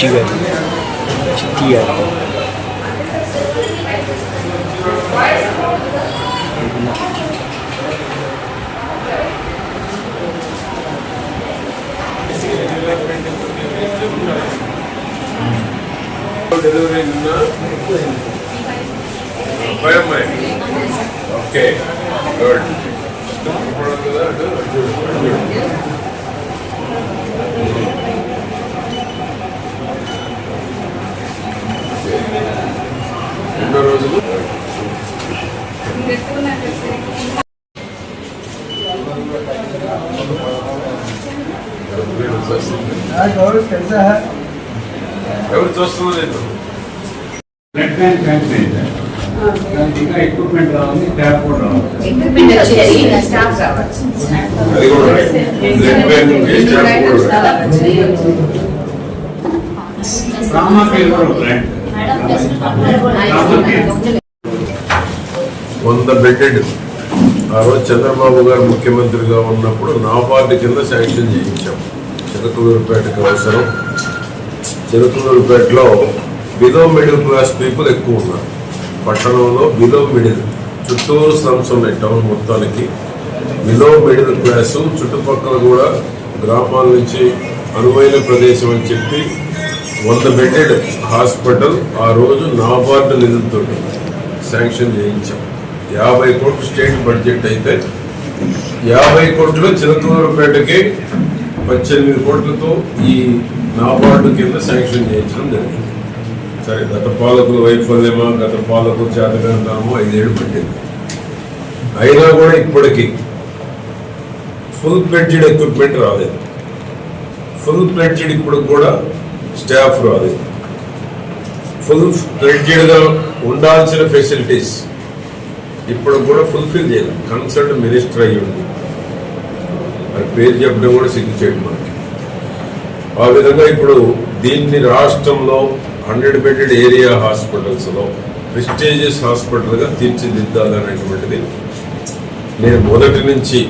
Chiven. Chitia. Okay, good. రోజులు. ఎవరు చూస్తున్నారు నెట్ బ్యాంక్ దానికి ఇంకా ఎక్విప్మెంట్ రావాలి ట్యాప్ కూడా రావాలి స్టాఫ్ రావచ్చు. రామా పేరు కూడా బ్రాండ్ వంద బెడ్డెడ్ ఆ రోజు చంద్రబాబు గారు ముఖ్యమంత్రిగా ఉన్నప్పుడు నాబార్డు కింద శాంక్షన్ చేయించాం. చిలకలూరుపేటకు అవసరం చిలకలూరుపేటలో బిలో మిడిల్ క్లాస్ పీపుల్ ఎక్కువ ఉన్నారు. పట్టణంలో బిలో మిడిల్ చుట్టూరు స్లమ్స్ ఉన్నాయి టౌన్ మొత్తానికి. బిలో మిడిల్ క్లాసు చుట్టుపక్కల కూడా గ్రామాల నుంచి అనువైన ప్రదేశం అని చెప్పి వంద బెడ్డెడ్ హాస్పిటల్ ఆ రోజు నాబార్డు నిధులతో శాంక్షన్ చేయించాం. యాభై కోట్లు స్టేట్ బడ్జెట్ అయితే యాభై కోట్లు చిలకలూరుపేటకి పద్దెనిమిది కోట్లతో ఈ నాబార్డు కింద శాంక్షన్ చేయించడం జరిగింది. సరే గత పాలకుల వైఫల్యమా గత పాలకుల చేతకంతనమో ఐదేళ్ళు పట్టింది. అయినా కూడా ఇప్పటికీ ఫుల్ ప్లెడ్జెడ్ ఎక్విప్మెంట్ రాలేదు. ఫుల్ ప్లెడ్జెడ్ ఇప్పుడు కూడా స్టాఫ్ రాదు ఫుల్ ప్లెడ్జెడ్గా ఉండాల్సిన ఫెసిలిటీస్ ఇప్పుడు కూడా ఫుల్ఫిల్ చేయాలి. కన్సల్ట్ మినిస్టర్ అయ్యి ఉంది మరి పేరు చెప్పడం కూడా సిగ్గు చేయడం మనకి. ఆ విధంగా ఇప్పుడు దీన్ని రాష్ట్రంలో హండ్రెడ్ బెడెడ్ ఏరియా హాస్పిటల్స్లో ప్రెస్టీజియస్ హాస్పిటల్గా తీర్చిదిద్దాలనేటువంటిది నేను మొదటి నుంచి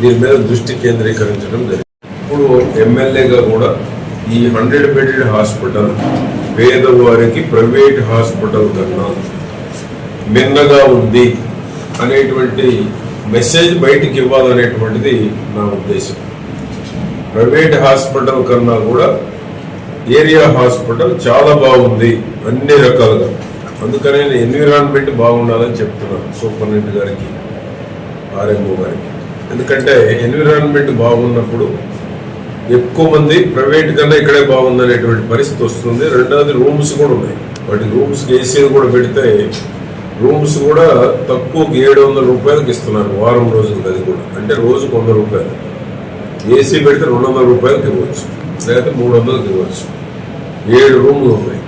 దీని మీద దృష్టి కేంద్రీకరించడం జరిగింది. ఇప్పుడు ఎమ్మెల్యేగా కూడా ఈ హండ్రెడ్ బెడెడ్ హాస్పిటల్ పేదవారికి ప్రైవేట్ హాస్పిటల్ కన్నా మిన్నగా ఉంది అనేటువంటి మెసేజ్ బయటికి ఇవ్వాలనేటువంటిది నా ఉద్దేశం. ప్రైవేట్ హాస్పిటల్ కన్నా కూడా ఏరియా హాస్పిటల్ చాలా బాగుంది అన్ని రకాలుగా. అందుకనే నేను ఎన్విరాన్మెంట్ బాగుండాలని చెప్తున్నాను సూపరింటెండెంట్ గారికి ఆర్ఎంఓ గారికి. ఎందుకంటే ఎన్విరాన్మెంట్ బాగున్నప్పుడు ఎక్కువ మంది ప్రైవేట్ కన్నా ఇక్కడే బాగుందనేటువంటి పరిస్థితి వస్తుంది. రెండవది రూమ్స్ కూడా ఉన్నాయి. వాటి రూమ్స్ ఏసీలు కూడా పెడితే రూమ్స్ కూడా తక్కువకి ఏడు వందల రూపాయలకి ఇస్తున్నారు వారం రోజులకి అది కూడా. అంటే రోజుకు వంద రూపాయలు. ఏసీ పెడితే రెండు వందల రూపాయలకి ఇవ్వచ్చు. లేకపోతే మూడు వందలకి ఇవ్వచ్చు. ఏడు రూమ్లు ఉన్నాయి.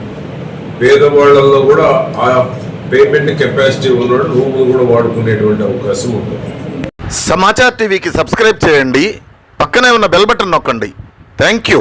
పేదవాళ్ళల్లో కూడా ఆ పేమెంట్ కెపాసిటీ ఉన్నాడు రూములు కూడా వాడుకునేటువంటి అవకాశం ఉంటుంది. సమాచార్ టీవీకి సబ్స్క్రైబ్ చేయండి. పక్కనే ఉన్న బెల్ బటన్ నొక్కండి. Thank you